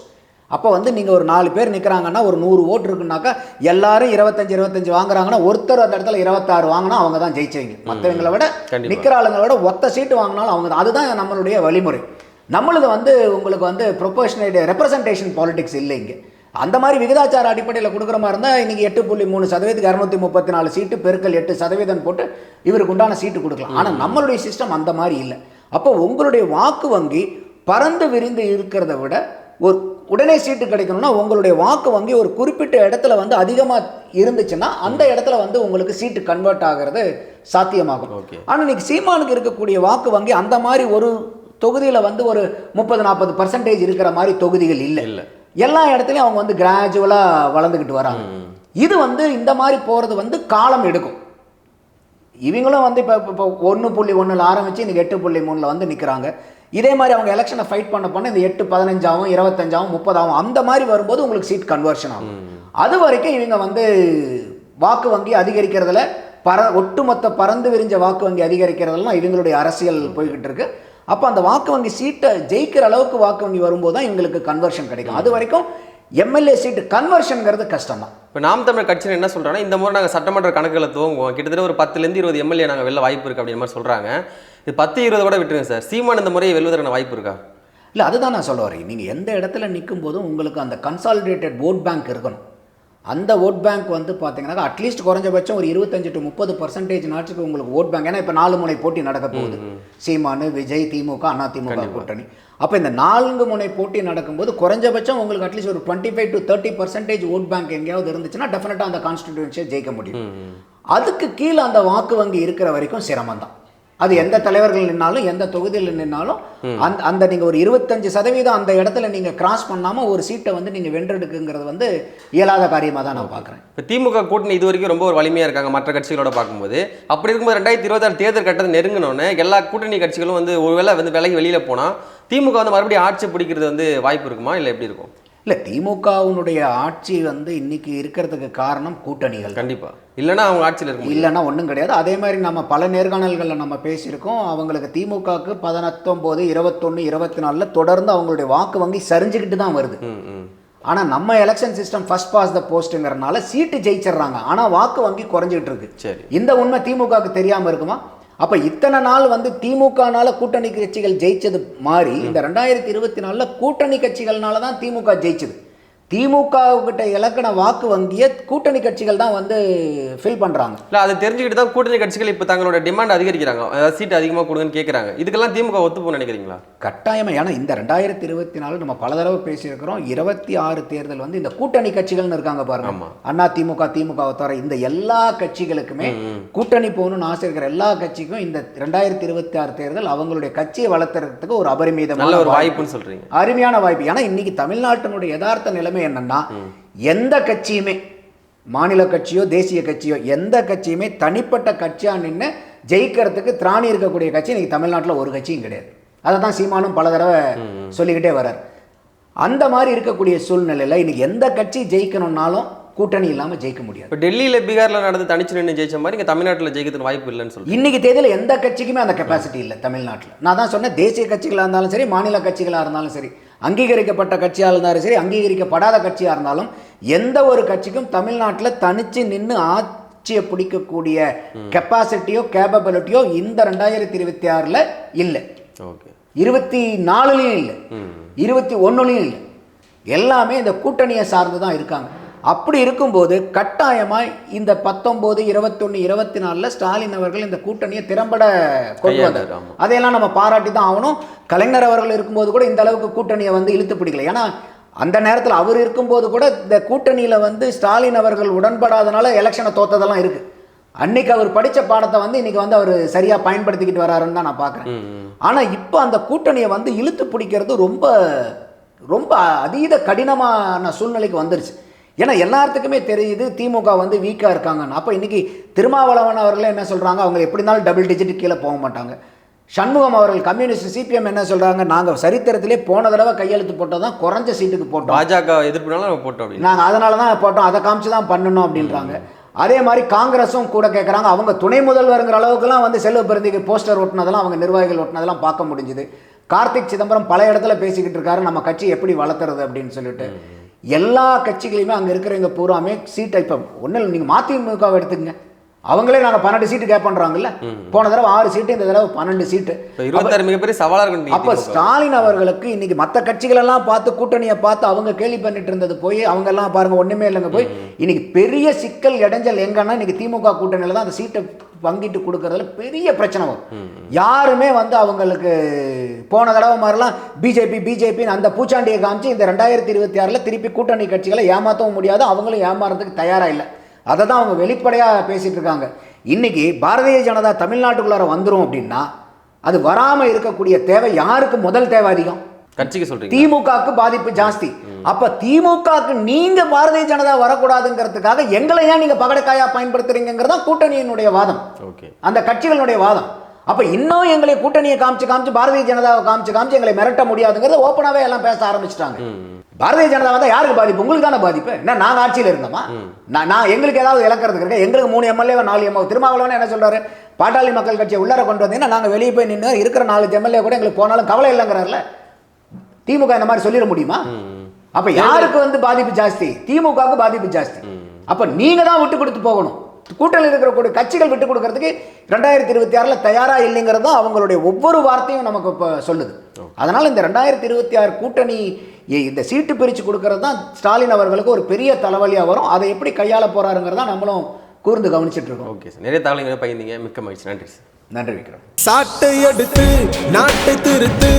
அப்போ வந்து நீங்கள் ஒரு நாலு பேர் நிற்கிறாங்கன்னா ஒரு நூறு ஓட்டு இருக்குனாக்கா எல்லாரும் இருபத்தஞ்சு இருபத்தஞ்சு வாங்குறாங்கன்னா ஒருத்தர் அந்த இடத்துல இருபத்தாறு வாங்கினா அவங்க தான் ஜெயிச்சவங்க மற்றவங்களை விட. நிற்கிற ஆளுங்களை விட ஒத்த சீட்டு வாங்கினாலும் அவங்க தான். அதுதான் நம்மளுடைய வழிமுறை. நம்மளது வந்து உங்களுக்கு வந்து ப்ரொபோஷனேட் ரெப்ரசன்டேஷன் பாலிடிக்ஸ் இல்லை இங்கே. அந்த மாதிரி விகிதாச்சார அடிப்படையில் கொடுக்குற மாதிரி இருந்தால் இன்றைக்கி எட்டு புள்ளி மூணு சதவீதத்துக்கு இரநூத்தி முப்பத்தி நாலு சீட்டு பெருக்கல் எட்டு சதவீதம் போட்டு இவருக்கு உண்டான சீட்டு கொடுக்கலாம். ஆனால் நம்மளுடைய சிஸ்டம் அந்த மாதிரி இல்லை. அப்போ உங்களுடைய வாக்கு வங்கி பறந்து விரிந்து இருக்கிறத விட ஒரு உடனே சீட்டு கிடைக்கணும்னா உங்களுடைய வாக்கு வங்கி ஒரு குறிப்பிட்ட இடத்துல வந்து அதிகமாக இருந்துச்சுன்னா அந்த இடத்துல வந்து உங்களுக்கு சீட்டு கன்வெர்ட் ஆகிறது சாத்தியமாகும். ஆனால் இன்னைக்கு சீமானுக்கு இருக்கக்கூடிய வாக்கு வங்கி அந்த மாதிரி ஒரு தொகுதியில் வந்து ஒரு முப்பது நாற்பது பர்சன்டேஜ் இருக்கிற மாதிரி தொகுதிகள் இல்லை. இல்ல. எல்லா இடத்துலையும் அவங்க வந்து கிராஜுவலாக வளர்ந்துக்கிட்டு வராங்க. இது வந்து இந்த மாதிரி போகிறது வந்து காலம் எடுக்கும். இவங்களும் வந்து இப்போ இப்போ ஒன்று புள்ளி ஒன்றில் ஆரம்பித்து இன்னைக்கு எட்டு புள்ளி மூணில் வந்து நிற்கிறாங்க இதே மாதிரி அவங்க எலெக்ஷனை ஃபைட் பண்ண பண்ண இந்த எட்டு பதினஞ்சாவும் இருபத்தஞ்சாவும் முப்பதாவும் அந்த மாதிரி வரும்போது உங்களுக்கு சீட் கன்வர்ஷன் ஆகும். அது வரைக்கும் இவங்க வந்து வாக்கு வங்கி அதிகரிக்கிறதுல பர ஒட்டுமொத்த பறந்து விரிஞ்ச வாக்கு வங்கி அதிகரிக்கிறதெல்லாம் இவங்களுடைய அரசியல் போய்கிட்டு இருக்கு. அப்போ அந்த வாக்கு வங்கி சீட்டை ஜெயிக்கிற அளவுக்கு வாக்கு வங்கி வரும்போது தான் இவங்களுக்கு கன்வர்ஷன் கிடைக்கும். அது வரைக்கும் எம்எல்ஏ சீட்டு கன்வர்ஷனுங்கிறது கஷ்டம் தான் இப்போ நாம் தமிழர் கட்சியில் என்ன சொல்றாங்கன்னா இந்த முறை நாங்கள் சட்டமன்ற கணக்குகளை துவங்குவோம். கிட்டத்தட்ட ஒரு பத்துலேருந்து இருபது எம்எல்ஏ நாங்கள் வெளில வாய்ப்பு இருக்கு அப்படின்ற மாதிரி சொல்றாங்க. இது பத்து இருபது கூட விட்டுருங்க சார். சீமான் இந்த முறையை வெல்வதற்கான வாய்ப்பு இருக்கா? இல்லை அதுதான் நான் சொல்ல வரேன். நீங்கள் எந்த இடத்துல நிற்கும் போதும் உங்களுக்கு அந்த கன்சாலிடேட்டட் ஓட் பேங்க் இருக்கணும். அந்த ஓட் பேங்க் வந்து பார்த்தீங்கன்னா அட்லீஸ்ட் குறைஞ்சபட்சம் ஒரு இருபத்தஞ்சு டு முப்பது பர்சன்டேஜ் நாட்டுக்கு உங்களுக்கு ஓட் பேங்க் ஏன்னா இப்போ நாலு முனை போட்டி நடக்க போகுது. சீமானு விஜய் திமுக அண்ணா திமுக கூட்டணி. அப்போ இந்த நான்கு முனை போட்டி நடக்கும்போது குறைஞ்சபட்சம் உங்களுக்கு அட்லீஸ்ட் ஒரு twenty five to thirty percentage vote bank எங்கேயாவது இருந்துச்சுன்னா டெஃபினட்டாக அந்த கான்ஸ்டிடியூன்சியை ஜெயிக்க முடியும். அதுக்கு கீழே அந்த வாக்கு வங்கி இருக்கிற வரைக்கும் சிரமம் தான் அது எந்த தலைவர்கள் நின்னாலும் எந்த தொகுதியில் நின்னாலும் அந்த அந்த நீங்கள் ஒரு இருபத்தஞ்சு சதவீதம் அந்த இடத்துல நீங்கள் கிராஸ் பண்ணாமல் ஒரு சீட்டை வந்து நீங்கள் வென்றெடுக்குங்கிறது வந்து இயலாத காரியமாக தான் நான் பார்க்குறேன். இப்போ திமுக கூட்டணி இது வரைக்கும் ரொம்ப ஒரு வலிமையாக இருக்காங்க மற்ற கட்சிகளோட பார்க்கும்போது. அப்படி இருக்கும்போது ரெண்டாயிரத்தி இருபத்தாறு தேர்தல் கட்டத்தை நெருங்கினோன்னே எல்லா கூட்டணி கட்சிகளும் வந்து ஒருவேளை வந்து விலகி வெளியில் போனால் திமுக வந்து மறுபடியும் ஆட்சி பிடிக்கிறது வந்து வாய்ப்பு இருக்குமா? இல்லை எப்படி இருக்கும்? இல்லை திமுகவினுடைய ஆட்சி வந்து இன்னைக்கு இருக்கிறதுக்கு காரணம் கூட்டணிகள். கண்டிப்பா. இல்லைன்னா அவங்க ஆட்சியில் இருக்க முடியும் இல்லைன்னா ஒன்றும் கிடையாது. அதே மாதிரி நம்ம பல நேர்காணல்களில் நம்ம பேசியிருக்கோம். அவங்களுக்கு திமுகவுக்கு பதினெத்தொம்போது இருபத்தொன்று இருபத்தி நாலில் தொடர்ந்து அவங்களுடைய வாக்கு வங்கி சரிஞ்சுக்கிட்டு தான் வருது. ஆனால் நம்ம election system first past the போஸ்ட்டுங்கிறனால seat ஜெயிச்சிடுறாங்க. ஆனால் வாக்கு வங்கி குறைஞ்சிட்டு இருக்கு. சரி. இந்த உண்மை திமுகவுக்கு தெரியாமல் இருக்குமா? அப்போ இத்தனை நாள் வந்து திமுகனால கூட்டணி கட்சிகள் ஜெயிச்சது மாறி இந்த ரெண்டாயிரத்தி இருபத்தி நாலில் கூட்டணி கட்சிகள்னால தான் திமுக ஜெயிச்சது. திமுக கிட்ட இலக்கண வாக்கு வங்கியை கூட்டணி கட்சிகள் தான் வந்து ஃபில் பண்ணுறாங்க இல்லை அதை தெரிஞ்சுக்கிட்டு தான் கூட்டணி கட்சிகள் இப்போ தங்களோட டிமாண்ட் அதிகரிக்கிறாங்க. அதாவது சீட் அதிகமாக கொடுங்கன்னு கேட்குறாங்க இதுக்கெல்லாம் திமுக ஒத்துப்போன்னு நினைக்கிறீங்களா? கட்டாயமாக ஏன்னா இந்த ரெண்டாயிரத்தி இருபத்தி நாலு நம்ம பல தடவை பேசியிருக்கிறோம். இருபத்தி ஆறு தேர்தல் வந்து இந்த கூட்டணி கட்சிகள்னு இருக்காங்க பாருங்க. அண்ணா திமுக திமுக தவிர இந்த எல்லா கட்சிகளுக்குமே கூட்டணி போகணும்னு ஆசை இருக்கிற எல்லா கட்சிக்கும் இந்த ரெண்டாயிரத்தி இருபத்தி ஆறு தேர்தல் அவங்களுடைய கட்சியை வளர்த்துறதுக்கு ஒரு அபரிமிதமான ஒரு வாய்ப்பு. வாய்ப்புன்னு சொல்றீங்க. அருமையான வாய்ப்பு. ஏன்னா இன்னைக்கு தமிழ்நாட்டினுடைய யதார்த்த நிலைமை என்னன்னா எந்த கட்சியுமே மாநில கட்சியோ தேசிய கட்சியோ எந்த கட்சியுமே தனிப்பட்ட கட்சியாக நின்று ஜெயிக்கிறதுக்கு திராணி இருக்கக்கூடிய கட்சி இன்னைக்கு தமிழ்நாட்டில் ஒரு கட்சியும் கிடையாது. அதை தான் சீமானும் பல தடவை சொல்லிக்கிட்டே வர்றார். அந்த மாதிரி இருக்கக்கூடிய சூழ்நிலையில் இன்னைக்கு எந்த கட்சி ஜெயிக்கணும்னாலும் கூட்டணி இல்லாமல் ஜெயிக்க முடியாது. இப்போ டெல்லியில் பீகாரில் நடந்து தனிச்சு நின்று ஜெயிச்ச மாதிரி இங்கே தமிழ்நாட்டில் ஜெயிக்கிறதுக்கு வாய்ப்பு இல்லைன்னு சொல்றீங்க. இன்னைக்கு தேதியில் எந்த கட்சிக்குமே அந்த கெப்பாசிட்டி இல்லை தமிழ்நாட்டில். நான் தான் சொன்னேன் தேசிய கட்சிகளாக இருந்தாலும் சரி மாநில கட்சிகளாக இருந்தாலும் சரி அங்கீகரிக்கப்பட்ட கட்சியாக இருந்தாலும் சரி அங்கீகரிக்கப்படாத கட்சியாக இருந்தாலும் எந்த ஒரு கட்சிக்கும் தமிழ்நாட்டில் தனிச்சு நின்று ஆட்சியை பிடிக்கக்கூடிய கெப்பாசிட்டியோ கேப்பபிலிட்டியோ இந்த ரெண்டாயிரத்தி இருபத்தி ஆறில் இல்லை. ஓகே. இருபத்தி நாலுலேயும் இல்லை. இருபத்தி ஒன்றுலையும் இல்லை. எல்லாமே இந்த கூட்டணியை சார்ந்து தான் இருக்காங்க. அப்படி இருக்கும்போது கட்டாயமாய் இந்த பத்தொம்போது இருபத்தொன்று இருபத்தி நாலில் ஸ்டாலின் அவர்கள் இந்த கூட்டணியை திறம்பட கொண்டு வந்தார். அதையெல்லாம் நம்ம பாராட்டி தான் ஆகணும். கலைஞர் அவர்கள் இருக்கும்போது கூட இந்த அளவுக்கு கூட்டணியை வந்து இழுத்து பிடிக்கல. ஏன்னா அந்த நேரத்தில் அவர் இருக்கும்போது கூட இந்த கூட்டணியில் வந்து ஸ்டாலின் அவர்கள் உடன்படாதனால எலெக்ஷனை தோத்ததெல்லாம் இருக்கு. அன்னைக்கு அவர் படித்த பாடத்தை வந்து இன்னைக்கு வந்து அவர் சரியாக பயன்படுத்திக்கிட்டு வராருன்னு தான் நான் பார்க்குறேன். ஆனால் இப்போ அந்த கூட்டணியை வந்து இழுத்து பிடிக்கிறது ரொம்ப ரொம்ப அதீத கடினமான சூழ்நிலைக்கு வந்துருச்சு. ஏன்னா எல்லாத்துக்குமே தெரியுது திமுக வந்து வீக்காக இருக்காங்கன்னு. அப்போ இன்னைக்கு திருமாவளவன் அவர்களே என்ன சொல்கிறாங்க அவங்க எப்படி இருந்தாலும் டபுள் டிஜிட் கீழே போக மாட்டாங்க. சண்முகம் அவர்கள் கம்யூனிஸ்ட் சிபிஎம் என்ன சொல்றாங்க? நாங்க சரித்திரத்திலே போன தடவை கையெழுத்து போட்டதான் குறைஞ்ச சீட்டுக்கு போட்டோம். பாஜக எதிர்ப்புனால போட்டோம் நாங்கள் அதனால தான் போட்டோம். அதை காமிச்சு தான் பண்ணணும் அப்படின்றாங்க. அதே மாதிரி காங்கிரஸும் கூட கேட்குறாங்க அவங்க துணை முதல்வருங்கிற அளவுக்குலாம் வந்து செல்வ பெருந்திக்கு போஸ்டர் ஒட்டினதெல்லாம் அவங்க நிர்வாகிகள் ஒட்டினதெல்லாம் பார்க்க முடிஞ்சுது. கார்த்திக் சிதம்பரம் பல இடத்துல பேசிக்கிட்டு இருக்காரு. நம்ம கட்சி எப்படி வளர்த்துறது அப்படின்னு சொல்லிட்டு. எல்லா கட்சிகளையுமே அங்கே இருக்கிறவங்க பூராமே சீட்டை இப்போ ஒன்றும் நீங்கள் மதிமுகவை எடுத்துக்கங்க. அவங்களே நாங்கள் பன்னெண்டு சீட்டு கேட்பண்றாங்கல்ல போன தடவை ஆறு சீட்டு இந்த தடவை பன்னெண்டு சீட்டு இருபத்தாறு மிகப்பெரிய சவாலா இருக்கு அப்ப ஸ்டாலின் அவர்களுக்கு இன்னைக்கு மற்ற கட்சிகள் எல்லாம் பார்த்து கூட்டணியை பார்த்து அவங்க கேள்வி பண்ணிட்டு இருந்தது போய் அவங்க எல்லாம் பாருங்க ஒண்ணுமே இல்லைங்க போய் இன்னைக்கு பெரிய சிக்கல் இடைஞ்சல் எங்கன்னா இன்னைக்கு திமுக கூட்டணியில தான் அந்த சீட்டை பங்கிட்டு கொடுக்கறதுல பெரிய பிரச்சனை வரும். யாருமே வந்து அவங்களுக்கு போன தடவை மாதிரிலாம் பிஜேபி பிஜேபின்னு அந்த பூச்சாண்டியை காமிச்சு இந்த ரெண்டாயிரத்தி இருபத்தி ஆறுல திருப்பி கூட்டணி கட்சிகளை ஏமாற்றவும் முடியாது அவங்களும் ஏமாறதுக்கு தயாரா இல்லை. அதை தான் அவங்க வெளிப்படையாக பேசிட்டு இருக்காங்க. இன்னைக்கு பாரதிய ஜனதா தமிழ்நாட்டுக்குள்ளார வந்துரும் அப்படின்னா அது வராம இருக்கக்கூடிய தேவை யாருக்கு? முதல் தேவை அதிகம். கட்சிக்கு சொல்றீங்க திமுகவுக்கு பாதிப்பு ஜாஸ்தி. அப்ப திமுகவுக்கு நீங்க பாரதிய ஜனதா வரக்கூடாதுங்கிறதுக்காக எங்களை ஏன் நீங்க பகடக்காயா பயன்படுத்துறீங்கிறதா கூட்டணியினுடைய வாதம். ஓகே. அந்த கட்சிகளுடைய வாதம். அப்ப இன்னும் எங்களை கூட்டணியை காமிச்சு காமிச்சு பாரதிய ஜனதாவை காமிச்சு காமிச்சு எங்களை மிரட்ட முடியாதுங்கிறத ஓப்பனாவே எல்லாம் பேச ஆரம்பிச்சிட்டாங்க. பாரதிய ஜனதா வந்தா யாருக்கு பாதிப்பு? உங்களுக்கு தானே பாதிப்பு? என்ன நாங்க ஆட்சியில் இருந்தோமா? நான் நான் எங்களுக்கு ஏதாவது இழக்கிறதுக்கு இருக்கா? எங்களுக்கு மூணு எம்எல்ஏ நாலு எம்எல்ஏ திருமாவளவன் என்ன சொல்றாரு? பாட்டாளி மக்கள் கட்சியை உள்ளார கொண்டு வந்தீங்கன்னா நாங்க வெளியே போய் நின்று இருக்கிற நாலு எம்எல்ஏ கூட எங்களுக்கு போனாலும் கவலை இல்லைங்கிறாருல. திமுக இந்த மாதிரி சொல்லிட முடியுமா? அப்ப யாருக்கு வந்து பாதிப்பு ஜாஸ்தி? திமுகவுக்கு பாதிப்பு ஜாஸ்தி. அப்ப நீங்க தான் விட்டு கொடுத்து போகணும். கூட்டணியில் இருக்கிற கூட கட்சிகள் விட்டு கொடுக்கறதுக்கு ரெண்டாயிரத்தி இருபத்தி ஆறுல தயாரா இல்லைங்கிறது தான் அவங்களுடைய ஒவ்வொரு வார்த்தையும் நமக்கு இப்போ சொல்லுது. அதனால இந்த ரெண்டாயிரத்தி இருபத்தி ஆறு கூட்டணி இந்த சீட்டு பிரித்து கொடுக்கறது தான் ஸ்டாலின் அவர்களுக்கு ஒரு பெரிய தலைவலியாக வரும். அதை எப்படி கையாள போறாருங்கிறத நம்மளும் கூர்ந்து கவனிச்சிட்டு இருக்கோம். Okay sir. நிறைய தகவல்களை பகிர்ந்தீங்க. மிக்க மகிழ்ச்சி. நன்றி சார். நன்றி விக்ரம். சாட்டை எடுத்து நாட்டை திருத்து